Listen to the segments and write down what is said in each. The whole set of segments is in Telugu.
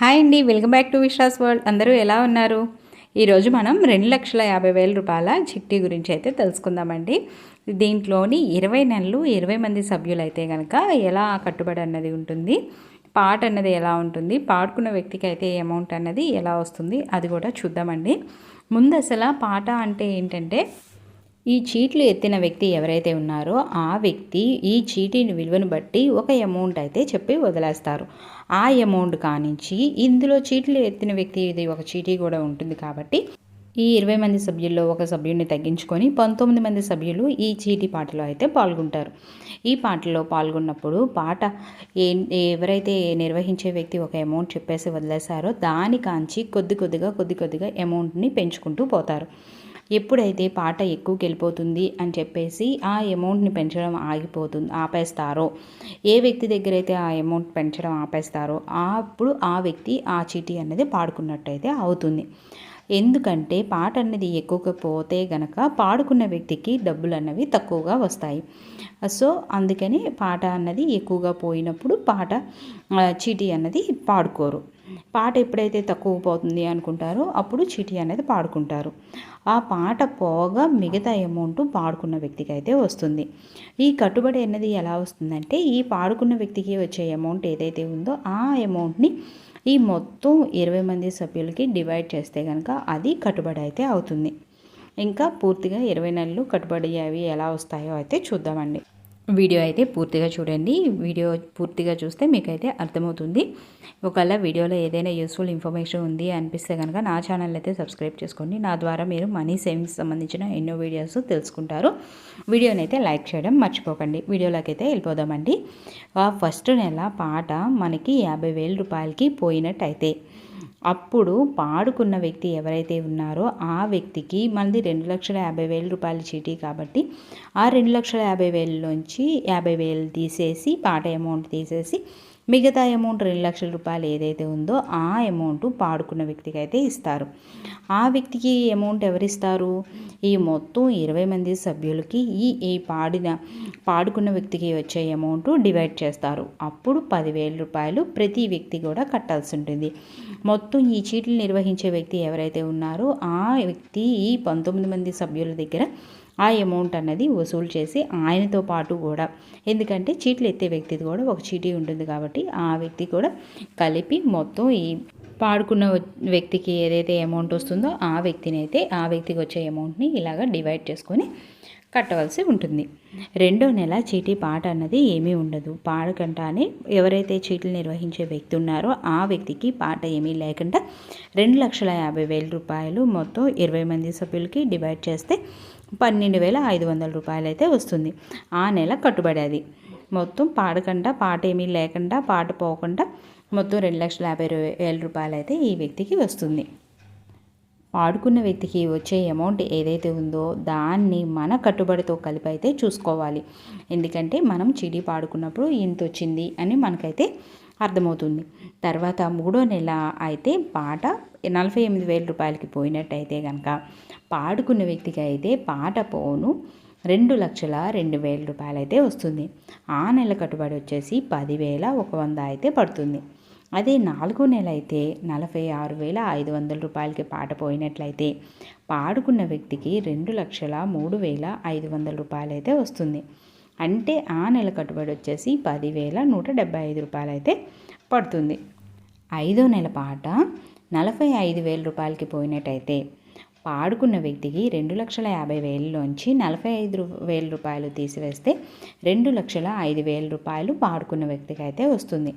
హాయ్ అండి welcome back to Vishwas world. అందరూ ఎలా ఉన్నారు? ఈరోజు మనం రెండు లక్షల యాభై వేల రూపాయల చిట్టి గురించి అయితే తెలుసుకుందామండి. దీంట్లోని ఇరవై నెలలు ఇరవై మంది సభ్యులైతే కనుక ఎలా కట్టుబడి అన్నది ఉంటుంది పాట అన్నది ఎలా ఉంటుంది పాడుకున్న వ్యక్తికి అయితే అమౌంట్ అన్నది ఎలా వస్తుంది అది కూడా చూద్దామండి. ముందు అసలు పాట అంటే ఏంటంటే ఈ చీట్లు ఎత్తిన వ్యక్తి ఎవరైతే ఉన్నారో ఆ వ్యక్తి ఈ చీటీని విలువను బట్టి ఒక అమౌంట్ అయితే చెప్పి వదిలేస్తారు. ఆ అమౌంట్ కానించి ఇందులో చీట్లు ఎత్తిన వ్యక్తి ఇది ఒక చీటీ కూడా ఉంటుంది కాబట్టి ఈ ఇరవై మంది సభ్యుల్లో ఒక సభ్యుడిని తగ్గించుకొని పంతొమ్మిది మంది సభ్యులు ఈ చీటీ పాటలో అయితే పాల్గొంటారు. ఈ పాటలో పాల్గొన్నప్పుడు పాట ఏ ఎవరైతే నిర్వహించే వ్యక్తి ఒక అమౌంట్ చెప్పేసి వదిలేశారో దాని కాంచి కొద్ది కొద్దిగా కొద్ది కొద్దిగా అమౌంట్ని పెంచుకుంటూ పోతారు. ఎప్పుడైతే పాట ఎక్కువకి వెళ్ళిపోతుంది అని చెప్పేసి ఆ అమౌంట్ని పెంచడం ఆగిపోతుంది ఆపేస్తారో? ఏ వ్యక్తి దగ్గర అయితే ఆ అమౌంట్ పెంచడం ఆపేస్తారో అప్పుడు ఆ వ్యక్తి ఆ చీటీ అనేది పాడుకున్నట్టయితే అవుతుంది. ఎందుకంటే పాట అనేది ఎక్కువగా పోతే గనక పాడుకున్న వ్యక్తికి డబ్బులు అన్నవి తక్కువగా వస్తాయి. సో అందుకని పాట అన్నది ఎక్కువగా పోయినప్పుడు పాట చీటీ అన్నది పాడుకోరు. పాట ఎప్పుడైతే తక్కువ పోతుంది అనుకుంటారో అప్పుడు చీటీ అనేది పాడుకుంటారు. ఆ పాట పోగా మిగతా అమౌంట్ పాడుకున్న వ్యక్తికి అయితే వస్తుంది. ఈ కట్టుబడి అనేది ఎలా వస్తుందంటే ఈ పాడుకున్న వ్యక్తికి వచ్చే అమౌంట్ ఏదైతే ఉందో ఆ అమౌంట్ని ఈ మొత్తం ఇరవై మంది సభ్యులకి డివైడ్ చేస్తే కనుక అది కట్టుబడి అయితే అవుతుంది. ఇంకా పూర్తిగా ఇరవై నెలలు కట్టుబడి అవి ఎలా వస్తాయో అయితే చూద్దామండి. వీడియో అయితే పూర్తిగా చూడండి. వీడియో పూర్తిగా చూస్తే మీకైతే అర్థమవుతుంది. ఒకవేళ వీడియోలో ఏదైనా యూస్ఫుల్ ఇన్ఫర్మేషన్ ఉంది అనిపిస్తే కనుక నా ఛానల్ అయితే సబ్స్క్రైబ్ చేసుకోండి. నా ద్వారా మీరు మనీ సేవింగ్స్ సంబంధించిన ఎన్నో వీడియోస్ తెలుసుకుంటారు. వీడియోని అయితే లైక్ చేయడం మర్చిపోకండి. వీడియోలోకి అయితే వెళ్ళిపోదామండి. ఫస్ట్ నెల పాట మనకి యాభై వేల రూపాయలకి పోయినట్టయితే అప్పుడు పాడుకున్న వ్యక్తి ఎవరైతే ఉన్నారో ఆ వ్యక్తికి మనది రెండు లక్షల యాభై వేల రూపాయల చీటీ కాబట్టి ఆ రెండు లక్షల యాభై వేలలోంచి యాభై వేలు తీసేసి పాట అమౌంట్ తీసేసి మిగతా అమౌంట్ రెండు లక్షల రూపాయలు ఏదైతే ఉందో ఆ అమౌంట్ పాడుకున్న వ్యక్తికి అయితే ఇస్తారు. ఆ వ్యక్తికి అమౌంట్ ఎవరిస్తారు? ఈ మొత్తం ఇరవై మంది సభ్యులకి ఈ ఈ పాడిన పాడుకున్న వ్యక్తికి వచ్చే అమౌంట్ డివైడ్ చేస్తారు. అప్పుడు పదివేల రూపాయలు ప్రతి వ్యక్తి కూడా కట్టాల్సి ఉంటుంది. మొత్తం ఈ చీట్లు నిర్వహించే వ్యక్తి ఎవరైతే ఉన్నారో ఆ వ్యక్తి ఈ పంతొమ్మిది మంది సభ్యుల దగ్గర ఆ అమౌంట్ అన్నది వసూలు చేసి ఆయనతో పాటు కూడా. ఎందుకంటే చీట్లు ఎత్తే వ్యక్తిది కూడా ఒక చీటీ ఉంటుంది కాబట్టి ఆ వ్యక్తి కూడా కలిపి మొత్తం ఈ పాడుకున్న వ్యక్తికి ఏదైతే అమౌంట్ వస్తుందో ఆ వ్యక్తిని అయితే ఆ వ్యక్తికి వచ్చే అమౌంట్ని ఇలాగ డివైడ్ చేసుకొని కట్టవలసి ఉంటుంది. రెండో నెల చీటీ పాట అన్నది ఏమీ ఉండదు. పాడకంటానే ఎవరైతే చీటీలు నిర్వహించే వ్యక్తి ఉన్నారో ఆ వ్యక్తికి పాట ఏమీ లేకుండా రెండు లక్షల యాభై వేల రూపాయలు మొత్తం ఇరవై మంది సభ్యులకి డివైడ్ చేస్తే పన్నెండు వేల ఐదు వందల రూపాయలు అయితే వస్తుంది. ఆ నెల కట్టుబడి అది. మొత్తం పాడకుండా పాట ఏమీ లేకుండా పాట పోకుండా మొత్తం రెండు లక్షల యాభై వేల రూపాయలు అయితే ఈ వ్యక్తికి వస్తుంది. పాడుకున్న వ్యక్తికి వచ్చే అమౌంట్ ఏదైతే ఉందో దాన్ని మన కట్టుబడితో కలిపి అయితే చూసుకోవాలి. ఎందుకంటే మనం చిడి పాడుకున్నప్పుడు ఇంత వచ్చింది అని మనకైతే అర్థమవుతుంది. తర్వాత మూడో నెల అయితే పాట నలభై ఎనిమిది వేల రూపాయలకి పోయినట్టయితే కనుక పాడుకున్న వ్యక్తికి అయితే పాట పోను రెండు లక్షల రెండు వేల రూపాయలు అయితే వస్తుంది. ఆ నెల కట్టుబడి వచ్చేసి పదివేల ఒక వంద అయితే పడుతుంది. అదే నాలుగో నెల అయితే నలభై ఆరు వేల ఐదు వందల రూపాయలకి పాట పోయినట్లయితే పాడుకున్న వ్యక్తికి రెండు లక్షల మూడు వేల ఐదు వందల రూపాయలు అయితే వస్తుంది. అంటే ఆ నెల కట్టుబడి వచ్చేసి పదివేల నూట డెబ్బై ఐదు రూపాయలు అయితే పడుతుంది. ఐదో నెల పాట నలభై ఐదు వేల రూపాయలకి పోయినట్టయితే పాడుకున్న వ్యక్తికి రెండు లక్షల యాభై వేలలోంచి నలభై ఐదు వేల రూపాయలు తీసివేస్తే రెండు లక్షల ఐదు వేల రూపాయలు పాడుకున్న వ్యక్తికి అయితే వస్తుంది.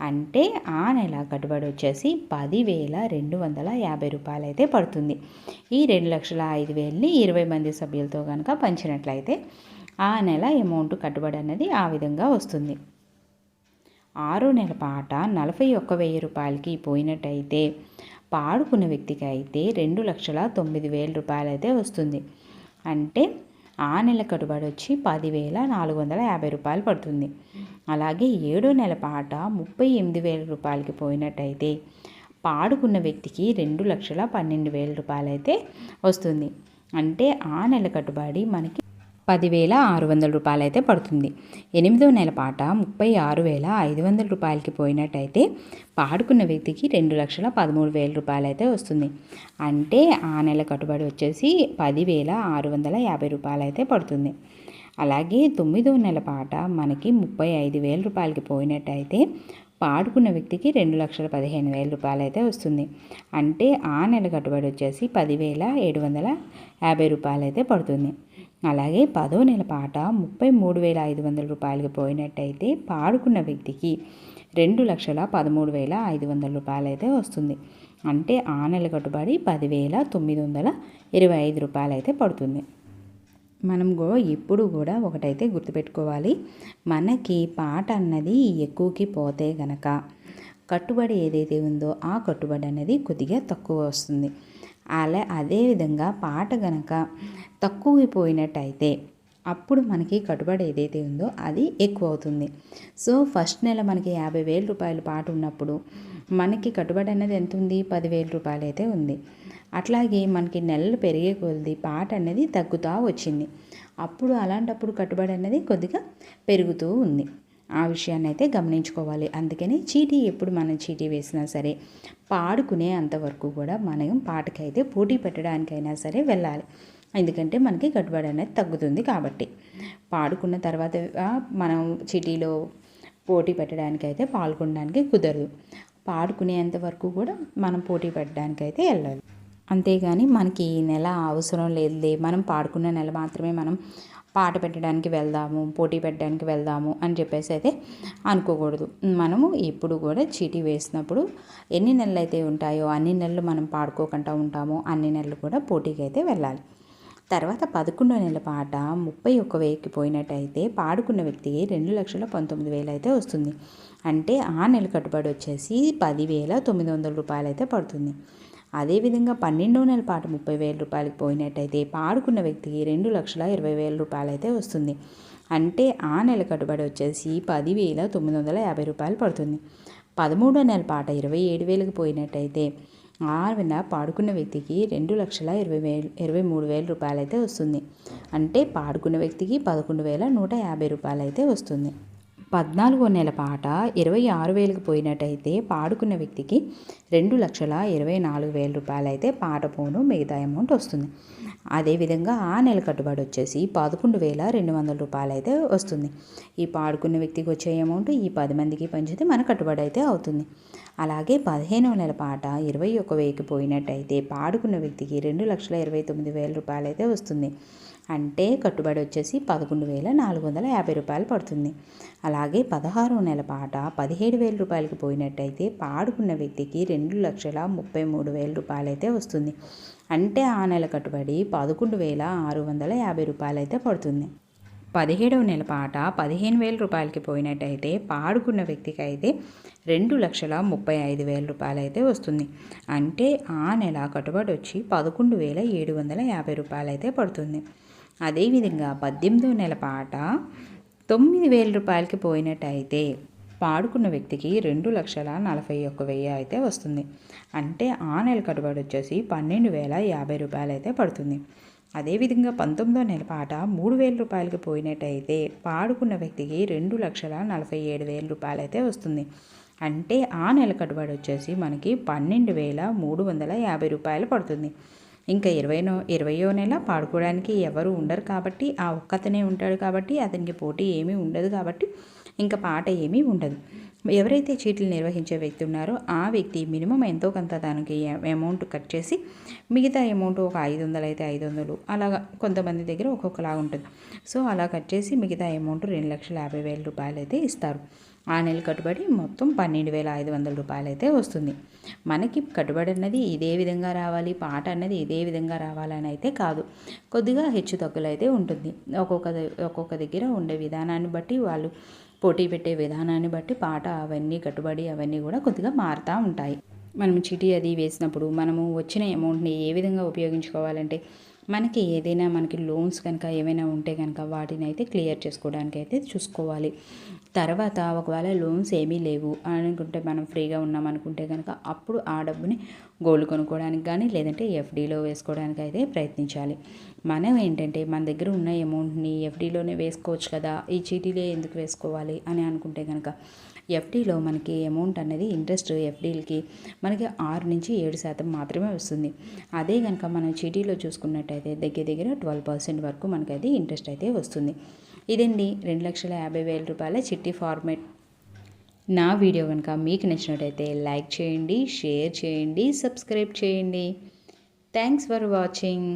అంటే ఆ నెల కట్టుబడి వచ్చేసి పదివేల రెండు వందల యాభై రూపాయలు అయితే పడుతుంది. ఈ రెండు లక్షల ఐదు వేలని ఇరవై మంది సభ్యులతో కనుక పంచినట్లయితే ఆ నెల అమౌంట్ కట్టుబడి అనేది ఆ విధంగా వస్తుంది. ఆరో నెల పాట నలభై ఒక్క వెయ్యి రూపాయలకి పోయినట్టయితే పాడుకున్న వ్యక్తికి అయితే రెండు లక్షల తొమ్మిది వేల రూపాయలు అయితే వస్తుంది. అంటే ఆ నెల కట్టుబడి వచ్చి పదివేల నాలుగు వందల యాభై రూపాయలు పడుతుంది. అలాగే ఏడో నెల పాట ముప్పై ఎనిమిది వేల రూపాయలకి పోయినట్టయితే పాడుకున్న వ్యక్తికి రెండు లక్షల పన్నెండు వేల రూపాయలు అయితే వస్తుంది. అంటే ఆ నెల కట్టుబడి మనకి పదివేల ఆరు వందల రూపాయలు అయితే పడుతుంది. ఎనిమిదో నెల పాట ముప్పై ఆరు వేల ఐదు వందల రూపాయలకి పోయినట్టయితే పాడుకున్న వ్యక్తికి రెండు లక్షల పదమూడు వేల రూపాయలు అయితే వస్తుంది. అంటే ఆ నెల కట్టుబడి వచ్చేసి పదివేల ఆరు వందల యాభై రూపాయలు అయితే పడుతుంది. అలాగే తొమ్మిదో నెల పాట మనకి ముప్పై ఐదు వేల రూపాయలకి పోయినట్టయితే పాడుకున్న వ్యక్తికి రెండు లక్షల పదిహేను వేల రూపాయలు అయితే వస్తుంది. అంటే ఆ నెల కట్టుబడి వచ్చేసి పదివేల ఏడు వందల యాభై రూపాయలు అయితే పడుతుంది. అలాగే పదో నెల పాట ముప్పై మూడు వేల ఐదు వందల రూపాయలకి పోయినట్టయితే పాడుకున్న వ్యక్తికి రెండు లక్షల పదమూడు వేల ఐదు వందల రూపాయలు అయితే వస్తుంది. అంటే ఆ నెల కట్టుబడి పదివేల తొమ్మిది వందల ఇరవై ఐదు రూపాయలు అయితే పడుతుంది. మనం గో ఎప్పుడు కూడా ఒకటైతే గుర్తుపెట్టుకోవాలి. మనకి పాట అన్నది ఎక్కువకి పోతే గనక కట్టుబడి ఏదైతే ఉందో ఆ కట్టుబడి అనేది కొద్దిగా తక్కువ వస్తుంది. అలా అదేవిధంగా పాట గనక తక్కువైపోయినట్టయితే అప్పుడు మనకి కట్టుబడి ఏదైతే ఉందో అది ఎక్కువ అవుతుంది సో ఫస్ట్ నెల మనకి యాభై వేల రూపాయల పాటు ఉన్నప్పుడు మనకి కట్టుబడి అనేది ఎంత ఉంది? పదివేల రూపాయలు అయితే ఉంది. అట్లాగే మనకి నెలలు పెరిగే కొద్ది పాట అనేది తగ్గుతూ వచ్చింది. అప్పుడు అలాంటప్పుడు కట్టుబడి అనేది కొద్దిగా పెరుగుతూ ఉంది. ఆ విషయాన్ని అయితే గమనించుకోవాలి. అందుకని చీటీ ఎప్పుడు మనం చీటీ వేసినా సరే పాడుకునే అంతవరకు కూడా మనం పాటకైతే పోటీ పెట్టడానికైనా సరే వెళ్ళాలి. ఎందుకంటే మనకి కట్టుబడి అనేది తగ్గుతుంది కాబట్టి. పాడుకున్న తర్వాత మనం చిటీలో పోటీ పెట్టడానికైతే పాల్గొనడానికి కుదరదు. పాడుకునేంత వరకు కూడా మనం పోటీ పెట్టడానికైతే వెళ్ళాలి అంతేగాని మనకి ఈ నెల అవసరం లేదులే. మనం పాడుకున్న నెల మాత్రమే మనం పాట పెట్టడానికి వెళ్దాము పోటీ పెట్టడానికి వెళ్దాము అని చెప్పేసి అయితే అనుకోకూడదు. మనము ఇప్పుడు కూడా చీటీ వేసినప్పుడు ఎన్ని నెలలు అయితే ఉంటాయో అన్ని నెలలు మనం పాడుకోకుండా ఉంటామో అన్ని నెలలు కూడా పోటీకి అయితే వెళ్ళాలి. తర్వాత పదకొండో నెల పాట ముప్పై ఒక్క వెయ్యికి పోయినట్టయితే పాడుకున్న వ్యక్తికి రెండు లక్షల పంతొమ్మిది వేలు అయితే వస్తుంది. అంటే ఆ నెల కట్టుబడి వచ్చేసి పదివేల తొమ్మిది వందల రూపాయలు అయితే పడుతుంది. అదేవిధంగా పన్నెండో నెల పాట ముప్పై వేల రూపాయలకి పోయినట్టయితే పాడుకున్న వ్యక్తికి రెండు లక్షల ఇరవై వేల రూపాయలు అయితే వస్తుంది. అంటే ఆ నెల కట్టుబడి వచ్చేసి పదివేల తొమ్మిది వందల యాభై రూపాయలు పడుతుంది. పదమూడో నెల పాట ఇరవై ఏడు వేలకు పోయినట్టయితే ఆరున పాడుకున్న వ్యక్తికి రెండు లక్షల ఇరవై వేలు ఇరవై మూడు వేల రూపాయలు అయితే వస్తుంది. అంటే పాడుకున్న వ్యక్తికి పదకొండు వేల నూట యాభై రూపాయలు అయితే వస్తుంది. పద్నాలుగో నెల పాట ఇరవై ఆరు వేలకు పోయినట్టయితే పాడుకున్న వ్యక్తికి రెండు లక్షల ఇరవై నాలుగు వేల రూపాయలు అయితే పాట పోను మిగతా అమౌంట్ వస్తుంది. అదేవిధంగా ఆ నెల కట్టుబడి వచ్చేసి పదకొండు వేల రెండు వందల రూపాయలు అయితే వస్తుంది. ఈ పాడుకున్న వ్యక్తికి వచ్చే అమౌంట్ ఈ పది మందికి పంచితే మన కట్టుబడి అయితే అవుతుంది. అలాగే పదిహేనవ నెల పాట ఇరవై ఒక వేకి పోయినట్టయితే పాడుకున్న వ్యక్తికి రెండు లక్షల ఇరవై తొమ్మిది వేల రూపాయలు అయితే వస్తుంది. అంటే కట్టుబడి వచ్చేసి పదకొండు వేల నాలుగు వందల యాభై రూపాయలు పడుతుంది. అలాగే పదహారో నెల పాట పదిహేడు వేల రూపాయలకి పోయినట్టయితే పాడుకున్న వ్యక్తికి రెండు లక్షల ముప్పై మూడు వేల రూపాయలు అయితే వస్తుంది. అంటే ఆ నెల కట్టుబడి పదకొండు వేల ఆరు వందల యాభై రూపాయలు అయితే పడుతుంది. పదిహేడవ నెల పాట పదిహేను వేల రూపాయలకి పోయినట్టయితే పాడుకున్న వ్యక్తికి అయితే రెండు లక్షల ముప్పై ఐదు వేల రూపాయలు అయితే వస్తుంది. అంటే ఆ నెల కట్టుబడి వచ్చి పదకొండు వేల ఏడు వందల యాభై రూపాయలు అయితే పడుతుంది. అదేవిధంగా పద్దెనిమిదో నెల పాట తొమ్మిది వేల రూపాయలకి పోయినట్టయితే పాడుకున్న వ్యక్తికి రెండు లక్షల నలభై ఒక్క వెయ్యి అయితే వస్తుంది. అంటే ఆ నెల కట్టుబడి వచ్చేసి పన్నెండు వేల యాభై రూపాయలు అయితే పడుతుంది. అదేవిధంగా పంతొమ్మిదో నెల పాట మూడు వేల రూపాయలకి పోయినట్టయితే పాడుకున్న వ్యక్తికి రెండు లక్షల నలభై ఏడు వేల రూపాయలు అయితే వస్తుంది. అంటే ఆ నెల కట్టుబడి వచ్చేసి మనకి పన్నెండు వేల మూడు వందల యాభై రూపాయలు పడుతుంది. ఇంకా ఇరవైనో ఇరవయో నెల పాడుకోవడానికి ఎవరు ఉండరు కాబట్టి ఆ ఒక్కతనే ఉంటాడు కాబట్టి అతనికి పోటీ ఏమీ ఉండదు కాబట్టి ఇంకా పాట ఏమీ ఉండదు. ఎవరైతే చీట్లు నిర్వహించే వ్యక్తి ఉన్నారో ఆ వ్యక్తి మినిమం ఎంతో కొంత దానికి అమౌంట్ కట్ చేసి మిగతా అమౌంట్ ఒక ఐదు వందలు అయితే ఐదు వందలు అలా కొంతమంది దగ్గర ఒక్కొక్కలాగా ఉంటుంది. సో అలా కట్ చేసి మిగతా అమౌంట్ రెండు లక్షల యాభై వేల రూపాయలు అయితే ఇస్తారు. ఆ నెల కట్టుబడి మొత్తం పన్నెండు వేల ఐదు వందల రూపాయలు అయితే వస్తుంది. మనకి కట్టుబడి అన్నది ఇదే విధంగా రావాలి పాట అన్నది ఇదే విధంగా రావాలని అయితే కాదు. కొద్దిగా హెచ్చు తగ్గులు అయితే ఉంటుంది. ఒక్కొక్క ఒక్కొక్క దగ్గర ఉండే విధానాన్ని బట్టి వాళ్ళు పోటీ పెట్టే విధానాన్ని బట్టి పాట అవన్నీ కట్టుబడి అవన్నీ కూడా కొద్దిగా మారుతూ ఉంటాయి. మనం చిటి అది వేసినప్పుడు మనము వచ్చిన అమౌంట్ని ఏ విధంగా ఉపయోగించుకోవాలంటే మనకి ఏదైనా మనకి లోన్స్ కనుక ఏమైనా ఉంటే కనుక వాటిని అయితే క్లియర్ చేసుకోవడానికి అయితే చూసుకోవాలి. తర్వాత ఒకవేళ లోన్స్ ఏమీ లేవు అనుకుంటే మనం ఫ్రీగా ఉన్నాం అనుకుంటే కనుక అప్పుడు ఆ డబ్బుని గోల్డ్ కొనుక్కోవడానికి కానీ లేదంటే ఎఫ్డీలో వేసుకోవడానికి అయితే ప్రయత్నించాలి. మనం ఏంటంటే మన దగ్గర ఉన్న అమౌంట్ని ఎఫ్డీలోనే వేసుకోవచ్చు కదా ఈ చీటీలే ఎందుకు వేసుకోవాలి అని అనుకుంటే కనుక ఎఫ్డీలో మనకి అమౌంట్ అనేది ఇంట్రెస్ట్ ఎఫ్డీలకి మనకి ఆరు నుంచి ఏడు శాతం మాత్రమే వస్తుంది. అదే కనుక మనం చీటీలో చూసుకున్నట్టయితే దగ్గర దగ్గర ట్వెల్వ్ పర్సెంట్ వరకు మనకైతే ఇంట్రెస్ట్ అయితే వస్తుంది. ఇదండి రెండు లక్షల యాభై వేల రూపాయల చిట్టి ఫార్మేట్ నా వీడియో కనుక మీకు నచ్చినట్టయితే లైక్ చేయండి షేర్ చేయండి సబ్స్క్రైబ్ చేయండి. Thanks for watching